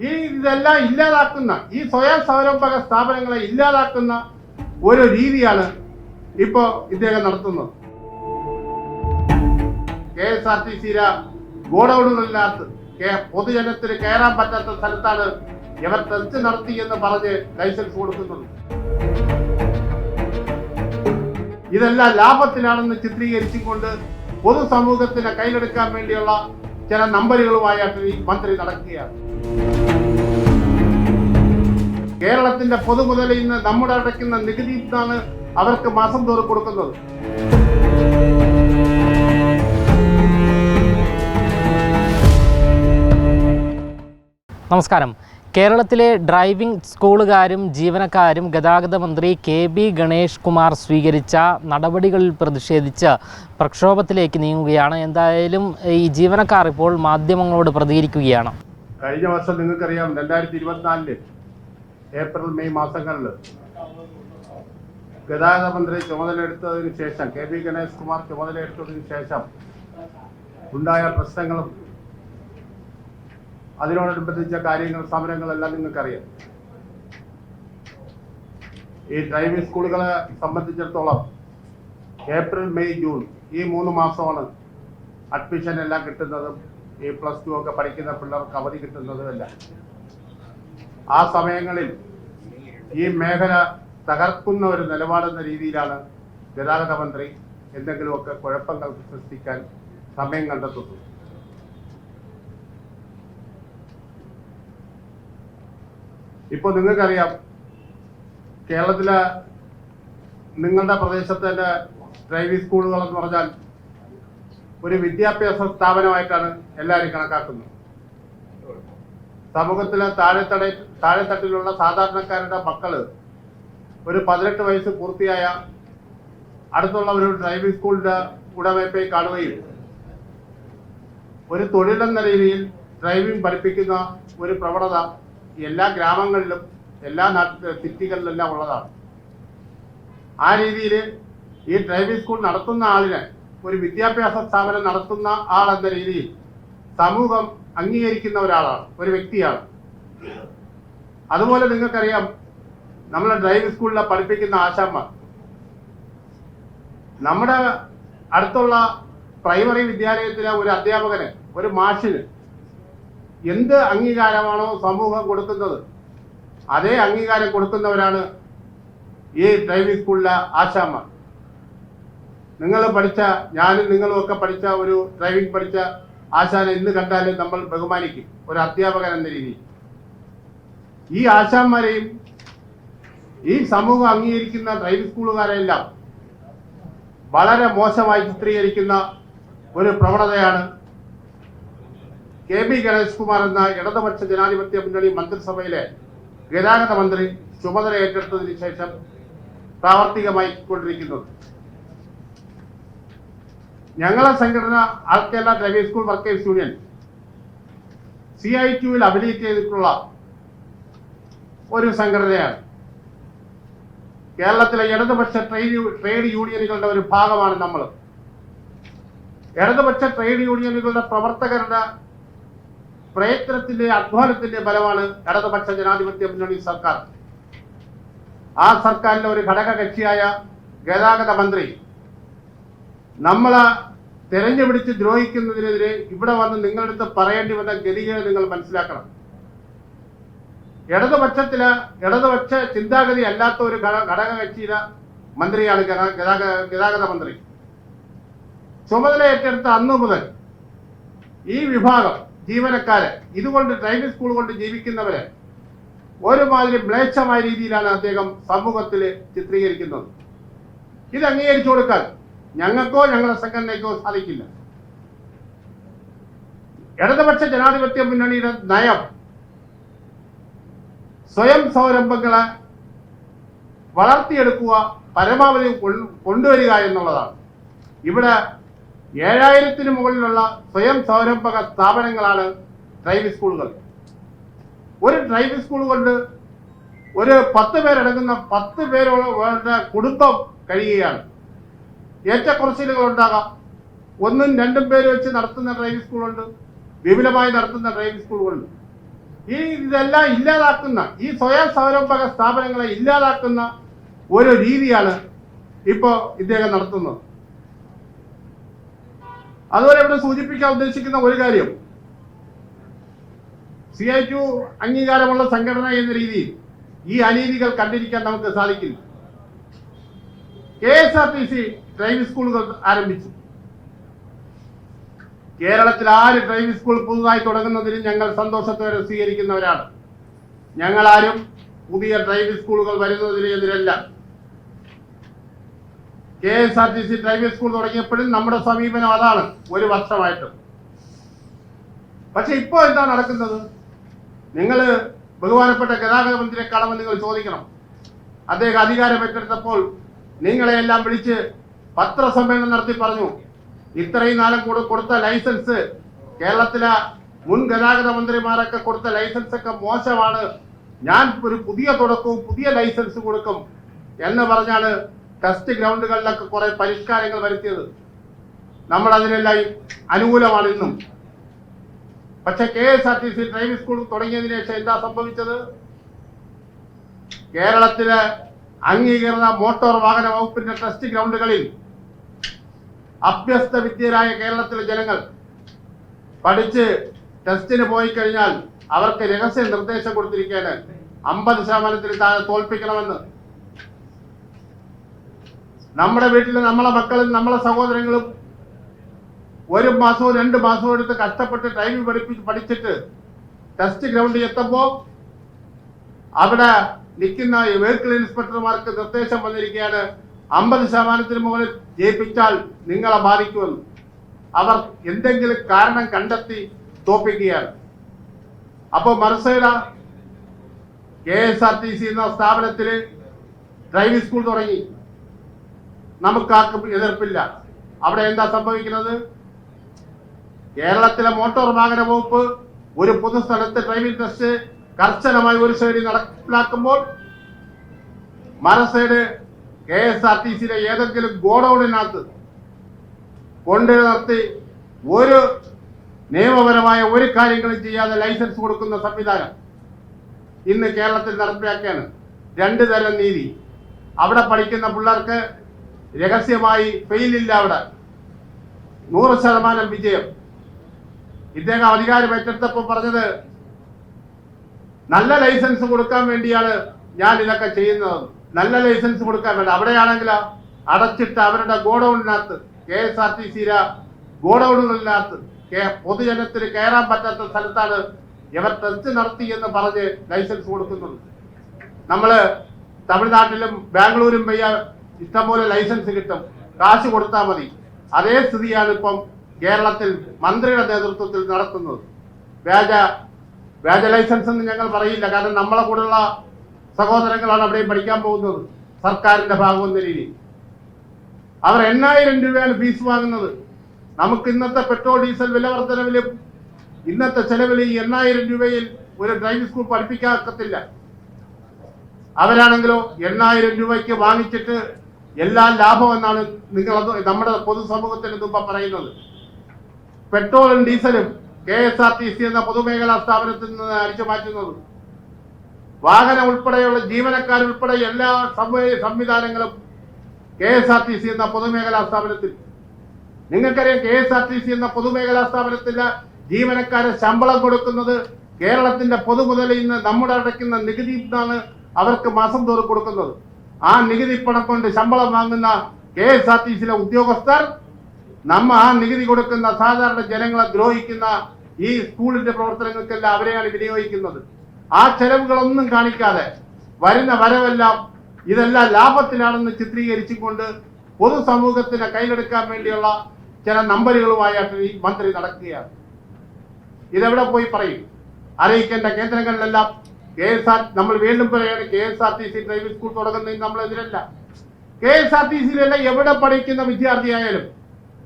ഈ ഇതെല്ലാം ഇല്ലാതാക്കുന്ന ഈ സ്വയം സംരംഭക സ്ഥാപനങ്ങളെ ഇല്ലാതാക്കുന്ന ഒരു രീതിയാണ് ഇപ്പോൾ ഇദ്ദേഹം നടത്തുന്നത്. കെ എസ് ആർ ടി സിയിലെ ഗോഡൌണുകളിനകത്ത് പൊതുജനത്തിന് കയറാൻ പറ്റാത്ത സ്ഥലത്താണ് ഇവർ ടെസ്റ്റ് നടത്തി എന്ന് പറഞ്ഞ് ലൈസൻസ് കൊടുക്കുന്നത് ഇതെല്ലാം ലാഭത്തിലാണെന്ന് ചിത്രീകരിച്ചുകൊണ്ട് പൊതുസമൂഹത്തിനെ കയ്യിലെടുക്കാൻ വേണ്ടിയുള്ള ചില നമ്പറുകളുമായിട്ട് ഈ മന്ത്രി നടക്കുകയാണ്. കേരളത്തിന്റെ പൊതുമുതലിൽ നിന്ന് നമ്മുടെ അടയ്ക്കുന്ന നികുതി നിന്നാണ് അവർക്ക് മാസം തോറും കൊടുക്കുന്നത്. നമസ്കാരം. കേരളത്തിലെ ഡ്രൈവിംഗ് സ്കൂളുകാരും ജീവനക്കാരും ഗതാഗത മന്ത്രി കെ ബി ഗണേഷ് കുമാർ സ്വീകരിച്ച നടപടികളിൽ പ്രതിഷേധിച്ച് പ്രക്ഷോഭത്തിലേക്ക് നീങ്ങുകയാണ്. എന്തായാലും ഈ ജീവനക്കാർ ഇപ്പോൾ മാധ്യമങ്ങളോട് പ്രതികരിക്കുകയാണ്. കഴിഞ്ഞ വർഷം നിങ്ങൾക്കറിയാം രണ്ടായിരത്തി ഇരുപത്തിനാലിൽ ഏപ്രിൽ മെയ് മാസങ്ങളിൽ ഗതാഗത മന്ത്രി ചുമതലയെടുത്തതിന് ശേഷം കെ ബി ഗണേഷ് കുമാർ ചുമതലയെടുത്തതിന് ശേഷം ഉണ്ടായ പ്രശ്നങ്ങളും അതിനോടനുബന്ധിച്ച കാര്യങ്ങൾ സമരങ്ങളെല്ലാം നിങ്ങൾക്കറിയാം. ഈ ഡ്രൈവിംഗ് സ്കൂളുകളെ സംബന്ധിച്ചിടത്തോളം ഏപ്രിൽ മെയ് ജൂൺ ഈ മൂന്ന് മാസമാണ് അഡ്മിഷൻ എല്ലാം കിട്ടുന്നതും ഈ പ്ലസ് ടു ഒക്കെ പഠിക്കുന്ന പിള്ളേർക്ക് അവധി കിട്ടുന്നതും എല്ലാം. ആ സമയങ്ങളിൽ ഈ മേഖല തകർക്കുന്ന ഒരു നിലപാടെന്ന രീതിയിലാണ് ഗതാഗത മന്ത്രി എന്തെങ്കിലുമൊക്കെ കുഴപ്പങ്ങൾ സൃഷ്ടിക്കാൻ സമയം കണ്ടെത്തുന്നത്. ഇപ്പോൾ നിങ്ങൾക്കറിയാം കേരളത്തിലെ നിങ്ങളുടെ പ്രദേശത്തെ ഡ്രൈവിംഗ് സ്കൂളുകൾ എന്ന് പറഞ്ഞാൽ ഒരു വിദ്യാഭ്യാസ സ്ഥാപനമായിട്ടാണ് എല്ലാവരും കണക്കാക്കുന്നത്. സമൂഹത്തിലെ താഴെത്തട താഴെത്തട്ടിലുള്ള സാധാരണക്കാരുടെ മക്കൾ ഒരു പതിനെട്ട് വയസ്സ് പൂർത്തിയായ അടുത്തുള്ള ഒരു ഡ്രൈവിംഗ് സ്കൂളിന്റെ ഉടമയെ കാണുകയും ഒരു തൊഴിലെന്ന രീതിയിൽ ഡ്രൈവിംഗ് പഠിപ്പിക്കുന്ന ഒരു പ്രവണത എല്ലാ ഗ്രാമങ്ങളിലും എല്ലാ സിറ്റികളിലെല്ലാം ഉള്ളതാണ്. ആ രീതിയിൽ ഈ ഡ്രൈവിംഗ് സ്കൂൾ നടത്തുന്ന ആളിനെ ഒരു വിദ്യാഭ്യാസ സ്ഥാപനം നടത്തുന്ന ആൾ എന്ന രീതിയിൽ സമൂഹം അംഗീകരിക്കുന്ന ഒരാളാണ് ഒരു വ്യക്തിയാണ്. അതുപോലെ നിങ്ങൾക്കറിയാം നമ്മളെ ഡ്രൈവിംഗ് സ്കൂളിലെ പഠിപ്പിക്കുന്ന ആശാന്മാർ. നമ്മുടെ അടുത്തുള്ള പ്രൈമറി വിദ്യാലയത്തിലെ ഒരു അധ്യാപകന് ഒരു മാഷിന് എന്ത് അംഗീകാരമാണോ സമൂഹം കൊടുക്കുന്നത് അതേ അംഗീകാരം കൊടുക്കുന്നവരാണ് ഈ ഡ്രൈവിംഗ് സ്കൂളിലെ ആശാമ്മ നിങ്ങൾ പഠിച്ച ഞാനും നിങ്ങളും ഒക്കെ പഠിച്ച ഒരു ഡ്രൈവിംഗ് പഠിച്ച ആശാനെ ഇന്ന് കണ്ടാലും നമ്മൾ ബഹുമാനിക്കും. ഒരു അധ്യാപകൻ എന്ന രീതിയിൽ. ഈ ആശാന്മാരെയും ഈ സമൂഹം അംഗീകരിക്കുന്ന ഡ്രൈവിംഗ് സ്കൂളുകാരെല്ലാം വളരെ മോശമായി ചിത്രീകരിക്കുന്ന ഒരു പ്രവണതയാണ് കെ ബി ഗണേഷ് കുമാർ എന്ന ഇടതുപക്ഷ ജനാധിപത്യ മുന്നണി മന്ത്രിസഭയിലെ ഗതാഗത മന്ത്രി ചുമതല ഏറ്റെടുത്തതിന് ശേഷം പ്രാവർത്തികമായി കൊണ്ടിരിക്കുന്നത് ഞങ്ങളെ സംഘടന all Kerala driving school workers union C I ടിയുവിൽ അഭിനയിറ്റ് ചെയ്തിട്ടുള്ള ഒരു സംഘടനയാണ്. കേരളത്തിലെ ഇടതുപക്ഷ ട്രേഡ് ട്രേഡ് യൂണിയനുകളുടെ ഒരു ഭാഗമാണ് നമ്മൾ. ഇടതുപക്ഷ ട്രേഡ് യൂണിയനുകളുടെ പ്രവർത്തകരുടെ പ്രയത്നത്തിന്റെ അധ്വാനത്തിന്റെ ഫലമാണ് ഇടതുപക്ഷ ജനാധിപത്യ മുന്നണി സർക്കാർ. ആ സർക്കാരിലെ ഒരു ഘടക കക്ഷിയായ ഗതാഗത മന്ത്രി നമ്മളെ തെരഞ്ഞുപിടിച്ച് ദ്രോഹിക്കുന്നതിനെതിരെ ഇവിടെ വന്ന് നിങ്ങളുടെ അടുത്ത് പറയേണ്ടി വന്ന ഗതികേട് നിങ്ങൾ മനസ്സിലാക്കണം. ഇടതുപക്ഷത്തിൽ ഇടതുപക്ഷ ചിന്താഗതി അല്ലാത്ത ഒരു ഘടക കക്ഷിയിലെ മന്ത്രിയാണ് ഗതാ- ഗതാഗത മന്ത്രി. ചുമതല ഏറ്റെടുത്ത അന്നു മുതൽ ഈ വിഭാഗം ജീവനക്കാരെ ഇതുകൊണ്ട് ഡ്രൈവിംഗ് സ്കൂൾ കൊണ്ട് ജീവിക്കുന്നവരെ ഒരുമാതിരി മ്ലേച്ഛമായ രീതിയിലാണ് അദ്ദേഹം സമൂഹത്തിൽ ചിത്രീകരിക്കുന്നത്. ഇത് അംഗീകരിച്ചു കൊടുക്കാൻ ഞങ്ങൾക്കോ ഞങ്ങളുടെ സംഘടനയ്ക്കോ സാധിക്കില്ല. ഇടതുപക്ഷ ജനാധിപത്യ മുന്നണിയുടെ നയം സ്വയം സംരംഭങ്ങളെ വളർത്തിയെടുക്കുക പരമാവധി കൊണ്ടുവരിക എന്നുള്ളതാണ്. ഇവിടെ ഏഴായിരത്തിന് മുകളിലുള്ള സ്വയം സംരംഭക സ്ഥാപനങ്ങളാണ് ഡ്രൈവ് സ്കൂളുകൾ ഒരു ഡ്രൈവ് സ്കൂൾ കൊണ്ട് ഒരു പത്ത് പേരടങ്ങുന്ന പത്ത് പേരുടെ കുടുംബം കഴിയുകയാണ്. ഏറ്റക്കുറച്ചിലുകൾ ഉണ്ടാകാം. ഒന്നും രണ്ടും പേര് വെച്ച് നടത്തുന്ന ഡ്രൈവ് സ്കൂളുണ്ട് വിപുലമായി നടത്തുന്ന ഡ്രൈവ് സ്കൂളുകളുണ്ട് ഈ ഇതെല്ലാം ഇല്ലാതാക്കുന്ന ഈ സ്വയം സംരംഭക സ്ഥാപനങ്ങളെ ഇല്ലാതാക്കുന്ന ഒരു രീതിയാണ് ഇപ്പോൾ ഇദ്ദേഹം നടത്തുന്നത്. അതുപോലെ ഇവിടെ സൂചിപ്പിക്കാൻ ഉദ്ദേശിക്കുന്ന ഒരു കാര്യം. സി ഐ ടു അംഗീകാരമുള്ള സംഘടന എന്ന രീതിയിൽ ഈ അനീതികൾ കണ്ടിരിക്കാൻ നമുക്ക് സാധിക്കില്ല. K S R T C driving സ്കൂളുകൾ ആരംഭിച്ചു. കേരളത്തിൽ ആര് ഡ്രൈവിംഗ് സ്കൂൾ പുതുതായി തുടങ്ങുന്നതിന് ഞങ്ങൾ സന്തോഷത്തോടെ സ്വീകരിക്കുന്നവരാണ് ഞങ്ങൾ ആരും പുതിയ ഡ്രൈവിംഗ് സ്കൂളുകൾ വരുന്നതിന് എതിരല്ല. K S R T C driving school തുടങ്ങിയപ്പോഴും നമ്മുടെ സമീപനം അതാണ് ഒരു വർഷമായിട്ട്. പക്ഷെ ഇപ്പോൾ എന്താ നടക്കുന്നത്? നിങ്ങൾ ബഹുമാനപ്പെട്ട ഗതാഗത മന്ത്രിയെ കാണുമ്പോൾ നിങ്ങൾ ചോദിക്കണം. അദ്ദേഹം അധികാരം ഏറ്റെടുത്തപ്പോൾ നിങ്ങളെ എല്ലാം വിളിച്ച് പത്രസമ്മേളനം നടത്തി പറഞ്ഞു ഇത്രയും കൂടെ കൊടുത്ത ലൈസൻസ് കേരളത്തിലെ മുൻ ഗതാഗത മന്ത്രിമാരൊക്കെ കൊടുത്ത ലൈസൻസ് ഒക്കെ മോശമാണ്. ഞാൻ ഒരു പുതിയ തുടക്കവും പുതിയ ലൈസൻസ് കൊടുക്കും എന്ന് പറഞ്ഞാണ് ടെസ്റ്റ് ഗ്രൗണ്ടുകളിലൊക്കെ കുറെ പരിഷ്കാരങ്ങൾ വരുത്തിയത്. നമ്മൾ അതിനെല്ലാം അനുകൂലമാണ് ഇന്നും. പക്ഷെ K S R T C driving school തുടങ്ങിയതിനു ശേഷം എന്താ സംഭവിച്ചത്? കേരളത്തിലെ അംഗീകൃത മോട്ടോർ വാഹന വകുപ്പിന്റെ ടെസ്റ്റ് ഗ്രൗണ്ടുകളിൽ അഭ്യസ്ത വിദ്യരായ കേരളത്തിലെ ജനങ്ങൾ പഠിച്ച് ടെസ്റ്റിന് പോയി കഴിഞ്ഞാൽ അവർക്ക് രഹസ്യ നിർദ്ദേശം കൊടുത്തിരിക്കുകയാണ് അമ്പത് ശതമാനത്തിൽ താഴെ തോൽപ്പിക്കണമെന്ന് നമ്മുടെ വീട്ടിൽ നമ്മളെ മക്കളും നമ്മളെ സഹോദരങ്ങളും ഒരു മാസവും രണ്ട് മാസവും എടുത്ത് കഷ്ടപ്പെട്ട് ടൈമിൽ പഠിപ്പിച്ച് പഠിച്ചിട്ട് ടെസ്റ്റ് ഗ്രൗണ്ടിൽ എത്തുമ്പോൾ അവിടെ നിൽക്കുന്ന വെഹിക്കിൾ ഇൻസ്പെക്ടർമാർക്ക് നിർദ്ദേശം വന്നിരിക്കുകയാണ്. അമ്പത് ശതമാനത്തിന് മുകളിൽ ജയിപ്പിച്ചാൽ നിങ്ങളെ ബാധിക്കുമെന്ന്. അവർ എന്തെങ്കിലും കാരണം കണ്ടെത്തി തോപ്പിക്കുകയാണ്. അപ്പോൾ മറുസൈഡ K S R T C എന്ന സ്ഥാപനത്തിൽ ഡ്രൈവിംഗ് സ്കൂൾ തുടങ്ങി. നമുക്കാർക്കും എതിർപ്പില്ല. അവിടെ എന്താ സംഭവിക്കുന്നത്? കേരളത്തിലെ മോട്ടോർ വാഹന വകുപ്പ് ഒരു പൊതുസ്ഥലത്ത് ഡ്രൈവിംഗ് ടെസ്റ്റ് കർശനമായി ഒരു ശൈലി നടപ്പിലാക്കുമ്പോൾ മറു കെ എസ് ആർ ടി സിയിലെ ഏതെങ്കിലും ഗോഡൌണിനകത്ത് കൊണ്ടു നിർത്തി ഒരു നിയമപരമായ ഒരു കാര്യങ്ങളും ചെയ്യാതെ ലൈസൻസ് കൊടുക്കുന്ന സംവിധാനം ഇന്ന് കേരളത്തിൽ നടപ്പിലാക്കുകയാണ് രണ്ട് തരം നീതി. അവിടെ പഠിക്കുന്ന പിള്ളേർക്ക് രഹസ്യമായി ഫെയിലില്ല അവിടെ. നൂറ് ശതമാനം വിജയം. ഇദ്ദേഹം അധികാരം ഏറ്റെടുത്തപ്പോൾ പറഞ്ഞത് നല്ല ലൈസൻസ് കൊടുക്കാൻ വേണ്ടിയാണ് ഞാൻ ഇതൊക്കെ ചെയ്യുന്നത്. നല്ല ലൈസൻസ് കൊടുക്കാൻ വേണ്ടി. അവിടെയാണെങ്കിൽ അടച്ചിട്ട് അവരുടെ ഗോഡൌണിനകത്ത് കെ എസ് ആർ ടി സിയിലെ ഗോഡൌണുകളിനകത്ത് പൊതുജനത്തിന് കയറാൻ പറ്റാത്ത സ്ഥലത്താണ് ഇവർ ടെസ്റ്റ് നടത്തി എന്ന് പറഞ്ഞ് ലൈസൻസ് കൊടുക്കുന്നത് നമ്മൾ തമിഴ്നാട്ടിലും ബാംഗ്ലൂരും വയ്യ ഇഷ്ടംപോലെ ലൈസൻസ് കിട്ടും. കാശ് കൊടുത്താൽ മതി. അതേ സ്ഥിതിയാണ് ഇപ്പം കേരളത്തിൽ മന്ത്രിയുടെ നേതൃത്വത്തിൽ നടത്തുന്നത്. വ്യാജ വ്യാജ ലൈസൻസ് എന്ന് ഞങ്ങൾ പറയില്ല. കാരണം നമ്മളെ കൂടെയുള്ള സഹോദരങ്ങളാണ് അവിടെയും പഠിക്കാൻ പോകുന്നത്. സർക്കാരിന്റെ ഭാഗം എന്ന രീതിയിൽ അവർ എണ്ണായിരം രൂപയാണ് ഫീസ് വാങ്ങുന്നത്. നമുക്ക് ഇന്നത്തെ പെട്രോൾ ഡീസൽ വില വർധനവിലും ഇന്നത്തെ ചെലവിൽ ഈ എണ്ണായിരം രൂപയിൽ ഒരു ഡ്രൈവിംഗ് സ്കൂൾ പഠിപ്പിക്കാക്കത്തില്ല. അവരാണെങ്കിലോ എണ്ണായിരം രൂപയ്ക്ക് വാങ്ങിച്ചിട്ട് എല്ലാ ലാഭം എന്നാണ് നിങ്ങൾ നമ്മുടെ പൊതുസമൂഹത്തിന് തുമ്പ പറയുന്നത്. പെട്രോളും ഡീസലും K S R T C എന്ന പൊതുമേഖലാ സ്ഥാപനത്തിൽ നിന്ന് അടിച്ചു മാറ്റുന്നത്. വാഹനം ഉൾപ്പെടെയുള്ള ജീവനക്കാർ ഉൾപ്പെടെ എല്ലാ സംവി- സംവിധാനങ്ങളും K S R T C എന്ന പൊതുമേഖലാ സ്ഥാപനത്തിൽ. നിങ്ങൾക്കറിയാം K S R T C എന്ന പൊതുമേഖലാ സ്ഥാപനത്തിലെ ജീവനക്കാരെ ശമ്പളം കൊടുക്കുന്നത് കേരളത്തിന്റെ പൊതുമുതലിൽ നിന്ന് നമ്മുടെ അടയ്ക്കുന്ന നികുതി നിന്നാണ് അവർക്ക് മാസം തോറും കൊടുക്കുന്നത്. ആ നികുതി പണം കൊണ്ട് ശമ്പളം വാങ്ങുന്ന കെ എസ് ആർ ടി സിയിലെ ഉദ്യോഗസ്ഥർ നമ്മ ആ നികുതി കൊടുക്കുന്ന സാധാരണ ജനങ്ങളെ ദ്രോഹിക്കുന്ന ഈ സ്കൂളിന്റെ പ്രവർത്തനങ്ങൾക്കെല്ലാം അവരെയാണ് വിനിയോഗിക്കുന്നത്. ആ ചെലവുകളൊന്നും കാണിക്കാതെ വരുന്ന വരവെല്ലാം ഇതെല്ലാം ലാഭത്തിലാണെന്ന് ചിത്രീകരിച്ചുകൊണ്ട് പൊതുസമൂഹത്തിനെ കയ്യിലെടുക്കാൻ വേണ്ടിയുള്ള ചില നമ്പറുകളുമായിട്ട് ഈ മന്ത്രി നടക്കുകയാണ്. ഇതെവിടെ പോയി പറയും? അറിയിക്കേണ്ട കേന്ദ്രങ്ങളിലെല്ലാം കെ എസ് ആർ നമ്മൾ വീണ്ടും പറയുകയാണ് K S R T C driving school തുടങ്ങുന്നതിന് നമ്മൾ എതിരല്ല കെ എസ് ആർ ടി സിയിലല്ല എവിടെ പഠിക്കുന്ന വിദ്യാർത്ഥിയായാലും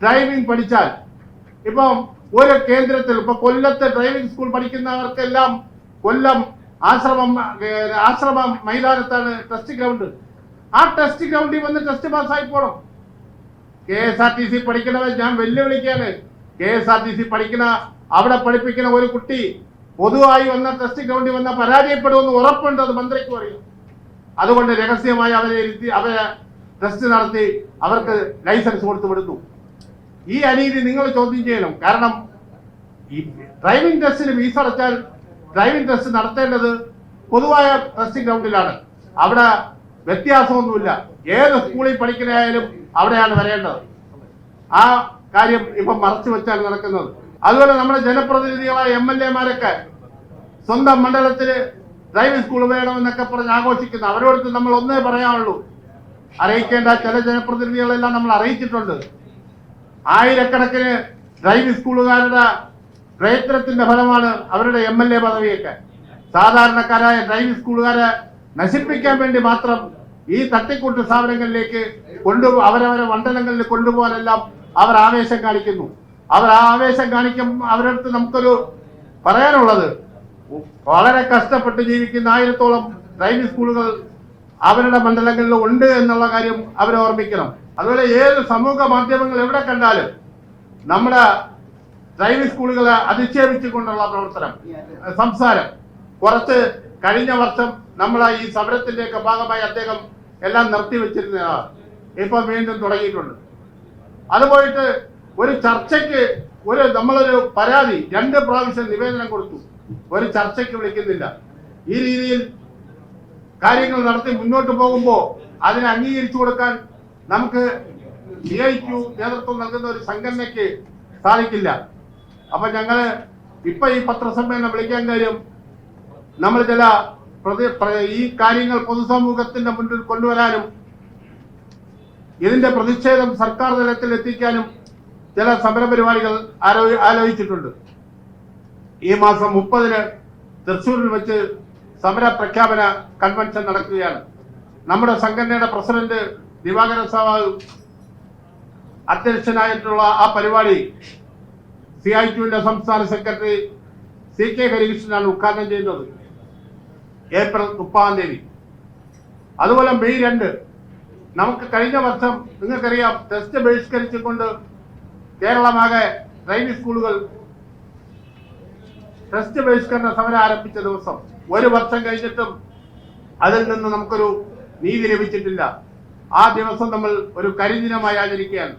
ഡ്രൈവിംഗ് പഠിച്ചാൽ ഇപ്പം ഒരു കേന്ദ്രത്തിൽ ഇപ്പൊ കൊല്ലത്തെ ഡ്രൈവിംഗ് സ്കൂൾ പഠിക്കുന്നവർക്കെല്ലാം കൊല്ലം ആശ്രമം ആശ്രമം മൈതാനത്താണ് ടെസ്റ്റ് ഗ്രൗണ്ട് ആ ടെസ്റ്റ് ഗ്രൗണ്ടിൽ വന്ന് ടെസ്റ്റ് പാസ്സായി പോണം K S R T C പഠിക്കണവർ ഞാൻ വെല്ലുവിളിക്കാണ് K S R T C പഠിക്കണ അവിടെ പഠിപ്പിക്കുന്ന ഒരു കുട്ടി പൊതുവായി വന്ന ടെസ്റ്റ് ഗ്രൗണ്ടിൽ വന്ന പരാജയപ്പെടുമെന്ന് ഉറപ്പുണ്ട് അത് മന്ത്രിക്കും അറിയാം അതുകൊണ്ട് രഹസ്യമായി അവരെ ഇരുത്തി അവരെ ടെസ്റ്റ് നടത്തി അവർക്ക് ലൈസൻസ് കൊടുത്തു വിടുന്നു. ഈ അനീതി നിങ്ങൾ ചോദ്യം ചെയ്യണം. കാരണം ഈ ഡ്രൈവിംഗ് ടെസ്റ്റിന് ഫീസ് അടച്ചാൽ ഡ്രൈവിംഗ് ടെസ്റ്റ് നടത്തേണ്ടത് പൊതുവായ ടെസ്റ്റിംഗ് ഗ്രൗണ്ടിലാണ് അവിടെ വ്യത്യാസമൊന്നുമില്ല. ഏത് സ്കൂളിൽ പഠിക്കുന്നതായാലും അവിടെയാണ് വരേണ്ടത്. ആ കാര്യം ഇപ്പം മറച്ചു വെച്ചാൽ നടക്കുന്നത്. അതുപോലെ നമ്മുടെ ജനപ്രതിനിധികളായ എം എൽ എമാരൊക്കെ സ്വന്തം മണ്ഡലത്തിൽ ഡ്രൈവിംഗ് സ്കൂൾ വേണമെന്നൊക്കെ പറഞ്ഞ് ആഘോഷിക്കുന്നു. അവരോട് നമ്മൾ ഒന്നേ പറയാനുള്ളൂ. അറിയിക്കേണ്ട ചില ജനപ്രതിനിധികളെല്ലാം നമ്മൾ അറിയിച്ചിട്ടുണ്ട്. ആയിരക്കണക്കിന് ഡ്രൈവിംഗ് സ്കൂളുകാരുടെ പ്രയത്നത്തിന്റെ ഫലമാണ് അവരുടെ എം എൽ എ പദവിയൊക്കെ. സാധാരണക്കാരായ ഡ്രൈവിംഗ് സ്കൂളുകാരെ നശിപ്പിക്കാൻ വേണ്ടി മാത്രം ഈ തട്ടിക്കൂട്ട് സ്ഥാപനങ്ങളിലേക്ക് കൊണ്ടു അവരവരെ മണ്ഡലങ്ങളിൽ കൊണ്ടുപോകാനെല്ലാം അവർ ആവേശം കാണിക്കുന്നു. അവർ ആ ആവേശം കാണിക്കും അവരടുത്ത് നമുക്കൊരു പറയാനുള്ളത്. വളരെ കഷ്ടപ്പെട്ട് ജീവിക്കുന്ന ആയിരത്തോളം ഡ്രൈവിംഗ് സ്കൂളുകൾ അവരുടെ മണ്ഡലങ്ങളിൽ ഉണ്ട് എന്നുള്ള കാര്യം അവരെ ഓർമ്മിക്കണം. അതുപോലെ ഏത് സമൂഹ മാധ്യമങ്ങൾ എവിടെ കണ്ടാലും നമ്മുടെ ഡ്രൈവിംഗ് സ്കൂളുകളെ അധിക്ഷേപിച്ചുകൊണ്ടുള്ള പ്രവർത്തനം സംസാരം. കുറച്ച് കഴിഞ്ഞ വർഷം നമ്മളെ ഈ സമരത്തിന്റെയൊക്കെ ഭാഗമായി അദ്ദേഹം എല്ലാം നിർത്തിവെച്ചിരുന്നതാണ്. ഇപ്പൊ വീണ്ടും തുടങ്ങിയിട്ടുണ്ട്. അത് പോയിട്ട് ഒരു ചർച്ചയ്ക്ക് ഒരു നമ്മളൊരു പരാതി രണ്ട് പ്രാവശ്യം നിവേദനം കൊടുത്തു. ഒരു ചർച്ചയ്ക്ക് വിളിക്കുന്നില്ല. ഈ രീതിയിൽ കാര്യങ്ങൾ നടത്തി മുന്നോട്ട് പോകുമ്പോൾ അതിനെ അംഗീകരിച്ചു കൊടുക്കാൻ നമുക്ക് സി നേതൃത്വം നൽകുന്ന ഒരു സംഘടനയ്ക്ക് സാധിക്കില്ല. അപ്പൊ ഞങ്ങൾ ഇപ്പൊ ഈ പത്രസമ്മേളനം വിളിക്കാൻ കാര്യം നമ്മൾ ചില ഈ കാര്യങ്ങൾ പൊതുസമൂഹത്തിന്റെ മുന്നിൽ കൊണ്ടുവരാനും ഇതിന്റെ പ്രതിഷേധം സർക്കാർ തലത്തിൽ എത്തിക്കാനും ചില സമരപരിപാടികൾ ആലോ ആലോചിച്ചിട്ടുണ്ട്. ഈ മാസം മുപ്പതിന് തൃശ്ശൂരിൽ വെച്ച് സമര പ്രഖ്യാപന കൺവെൻഷൻ നടക്കുകയാണ്. നമ്മുടെ സംഘടനയുടെ പ്രസിഡന്റ് ദിവാകര സവാഗ് അധ്യക്ഷനായിട്ടുള്ള ആ പരിപാടി സി ഐ ടുവിന്റെ സംസ്ഥാന സെക്രട്ടറി സി കെ ഹരികൃഷ്ണനാണ് ഉദ്ഘാടനം ചെയ്യുന്നത്. ഏപ്രിൽ മുപ്പതാം തീയതി. അതുപോലെ മെയ് രണ്ട്. നമുക്ക് കഴിഞ്ഞ വർഷം നിങ്ങൾക്കറിയാം ടെസ്റ്റ് ബഹിഷ്കരിച്ചുകൊണ്ട് കേരളമാകെ ഡ്രൈവിംഗ് സ്കൂളുകൾ ടെസ്റ്റ് ബഹിഷ്കരണ സമരം ആരംഭിച്ച ദിവസം ഒരു വർഷം കഴിഞ്ഞിട്ടും അതിൽ നിന്ന് നമുക്കൊരു നീതി ലഭിച്ചിട്ടില്ല. ആ ദിവസം നമ്മൾ ഒരു കരിദിനമായി ആചരിക്കുകയാണ്.